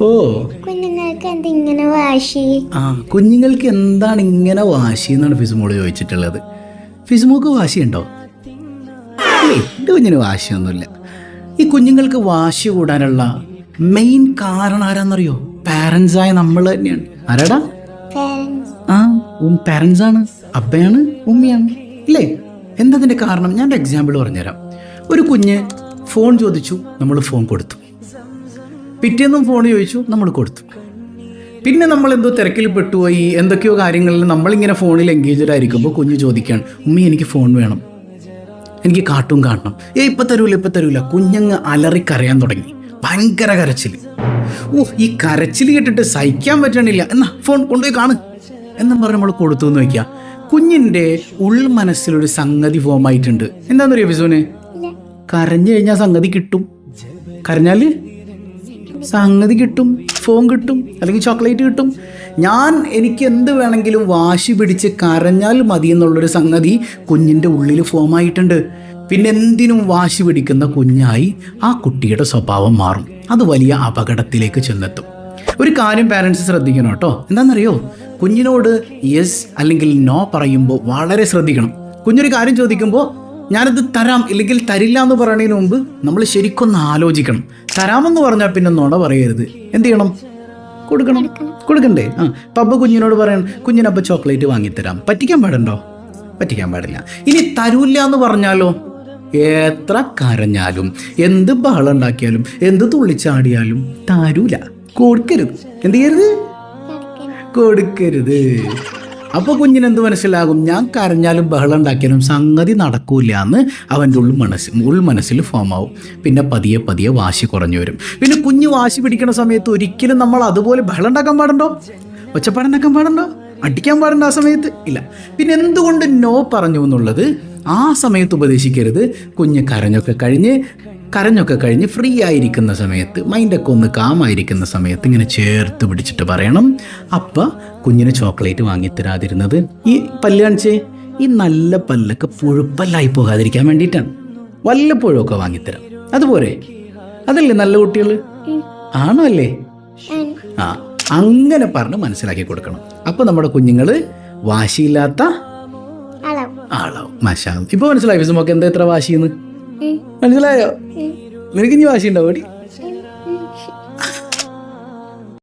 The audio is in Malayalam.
ഓ. കുഞ്ഞുങ്ങൾക്ക് എന്താ ഇങ്ങനെ വാശി? ആ കുഞ്ഞുങ്ങൾക്ക് എന്താണ് ഇങ്ങനെ വാശി എന്നാണ് ഫിസുമോൾ ചോദിച്ചിട്ടുള്ളത്. ഫിസുമോക്ക് വാശിയുണ്ടോ? എന്റെ കുഞ്ഞിന് വാശിയൊന്നുമില്ല. ഈ കുഞ്ഞുങ്ങൾക്ക് വാശി കൂടാനുള്ള മെയിൻ കാരണം ആരാന്നറിയോ? പാരൻസ് ആയ നമ്മൾ തന്നെയാണ്. ആരാടാ? ആ ഉം പാരൻസ് ആണ്. അപ്പയാണ് ഉമ്മയാണ്. ഇല്ലേ? എന്താ അതിന്റെ കാരണം? ഞാൻ എക്സാമ്പിൾ പറഞ്ഞുതരാം. ഒരു കുഞ്ഞ് ഫോൺ ചോദിച്ചു നമ്മൾ ഫോൺ കൊടുത്തു. പിറ്റേന്നും ഫോൺ ചോദിച്ചു നമ്മൾ കൊടുത്തു. പിന്നെ നമ്മൾ എന്തോ തിരക്കിൽ പെട്ടുപോയി എന്തൊക്കെയോ കാര്യങ്ങളിൽ നമ്മളിങ്ങനെ ഫോണിൽ എൻഗേജഡ് ആയിരിക്കുമ്പോൾ കുഞ്ഞ് ചോദിക്കുകയാണ് ഉമ്മി എനിക്ക് ഫോൺ വേണം. എനിക്ക് കാർട്ടൂൺ കാണണം. ഏ ഇപ്പം തരൂല ഇപ്പം തരൂല. കുഞ്ഞങ്ങ് അലറി കരയാൻ തുടങ്ങി. ഭയങ്കര കരച്ചിൽ ഓ ഈ കരച്ചിൽ കേട്ടിട്ട് സഹിക്കാൻ പറ്റണില്ല. എന്നാ ഫോൺ കൊണ്ടുപോയി കാണു. എന്നും പറഞ്ഞ് നമ്മൾ കൊടുത്തു എന്ന് വയ്ക്കുക കുഞ്ഞിന്റെ ഉൾമനസ്സിലൊരു സംഗതി ഫോം ആയിട്ടുണ്ട്. എന്താണെന്നറിയോ ഇല്ല. കരഞ്ഞു കഴിഞ്ഞാൽ സംഗതി കിട്ടും. കരഞ്ഞാൽ സംഗതി കിട്ടും ഫോൺ കിട്ടും അല്ലെങ്കിൽ ചോക്ലേറ്റ് കിട്ടും. ഞാൻ എനിക്ക് എന്ത് വേണമെങ്കിലും വാശി പിടിച്ച് കരഞ്ഞാൽ മതി എന്നുള്ളൊരു സംഗതി കുഞ്ഞിന്റെ ഉള്ളിൽ ഫോം ആയിട്ടുണ്ട്. പിന്നെ എന്തിനും വാശി പിടിക്കുന്ന കുഞ്ഞായി ആ കുട്ടിയുടെ സ്വഭാവം മാറും. അത് വലിയ അപകടത്തിലേക്ക് ചെന്നെത്തും. ഒരു കാര്യം പാരൻസ് ശ്രദ്ധിക്കണം കേട്ടോ. എന്താണെന്നറിയോ? കുഞ്ഞിനോട് യെസ് അല്ലെങ്കിൽ നോ പറയുമ്പോൾ വളരെ ശ്രദ്ധിക്കണം. കുഞ്ഞൊരു കാര്യം ചോദിക്കുമ്പോൾ ഞാനത് തരാം ഇല്ലെങ്കിൽ തരില്ല എന്ന് പറയുന്നതിന് മുമ്പ് നമ്മൾ ശരിക്കൊന്ന് ആലോചിക്കണം. തരാമെന്ന് പറഞ്ഞാൽ പിന്നെ നുണ പറയരുത്. എന്ത് ചെയ്യണം? കൊടുക്കണം. കൊടുക്കണ്ടേ? ആ പബ്ബ കുഞ്ഞിനോട് പറയണം കുഞ്ഞിനപ്പം ചോക്ലേറ്റ് വാങ്ങിത്തരാം. പറ്റിക്കാൻ പാടുണ്ടോ? പറ്റിക്കാൻ പാടില്ല. ഇനി തരൂല്ല എന്ന് പറഞ്ഞാലോ? എത്ര കരഞ്ഞാലും എന്ത് ബഹളം ഉണ്ടാക്കിയാലും എന്ത് തുള്ളിച്ചാടിയാലും തരൂല. കൊടുക്കരുത്. എന്ത് ചെയ്യരുത്? കൊടുക്കരുത്. അപ്പൊ കുഞ്ഞിന് എന്ത് മനസ്സിലാകും? ഞാൻ കരഞ്ഞാലും ബഹളം ഉണ്ടാക്കിയാലും സംഗതി നടക്കൂല എന്ന് അവന്റെ ഉൾ മനസ്സിൽ ഉൾ മനസ്സിൽ ഫോം ആവും. പിന്നെ പതിയെ പതിയെ വാശി കുറഞ്ഞു വരും. പിന്നെ കുഞ്ഞ് വാശി പിടിക്കുന്ന സമയത്ത് ഒരിക്കലും നമ്മൾ അതുപോലെ ബഹളം ഉണ്ടാക്കാൻ പാടുണ്ടോ? ഒച്ചപ്പാടുണ്ടാക്കാൻ പാടുണ്ടോ? അടിക്കാൻ പാടുണ്ടോ ആ സമയത്ത്? ഇല്ല. പിന്നെ എന്തുകൊണ്ട് നോ പറഞ്ഞു എന്നുള്ളത് ആ സമയത്ത് ഉപദേശിക്കരുത്. കുഞ്ഞ് കരഞ്ഞൊക്കെ കഴിഞ്ഞ് കരഞ്ഞൊക്കെ കഴിഞ്ഞ് ഫ്രീ ആയിരിക്കുന്ന സമയത്ത് മൈൻഡൊക്കെ ഒന്ന് കാമായിരിക്കുന്ന സമയത്ത് ഇങ്ങനെ ചേർത്ത് പിടിച്ചിട്ട് പറയണം. അപ്പ കുഞ്ഞിന് ചോക്ലേറ്റ് വാങ്ങിത്തരാതിരുന്നത് ഈ പല്ല് കാണിച്ചേ ഈ നല്ല പല്ലൊക്കെ പുഴുപ്പല്ലായി പോകാതിരിക്കാൻ വേണ്ടിയിട്ടാണ്. വല്ലപ്പോഴും ഒക്കെ വാങ്ങിത്തരാം അതുപോലെ അതല്ലേ നല്ല കുട്ടികൾ? ആണോ അല്ലേ? ആ അങ്ങനെ പറഞ്ഞ് മനസ്സിലാക്കി കൊടുക്കണം. അപ്പോൾ നമ്മുടെ കുഞ്ഞുങ്ങൾ വാശിയില്ലാത്ത ആളാവും. മാഷാവും ഇപ്പോൾ മനസ്സിലായി? ഫിസുമൊക്കെ എന്താ ഇത്ര വാശിയെന്ന് ഉം. മനസ്സിലായോ? നിനക്ക് ഇനി വാശി. ഉണ്ടാവും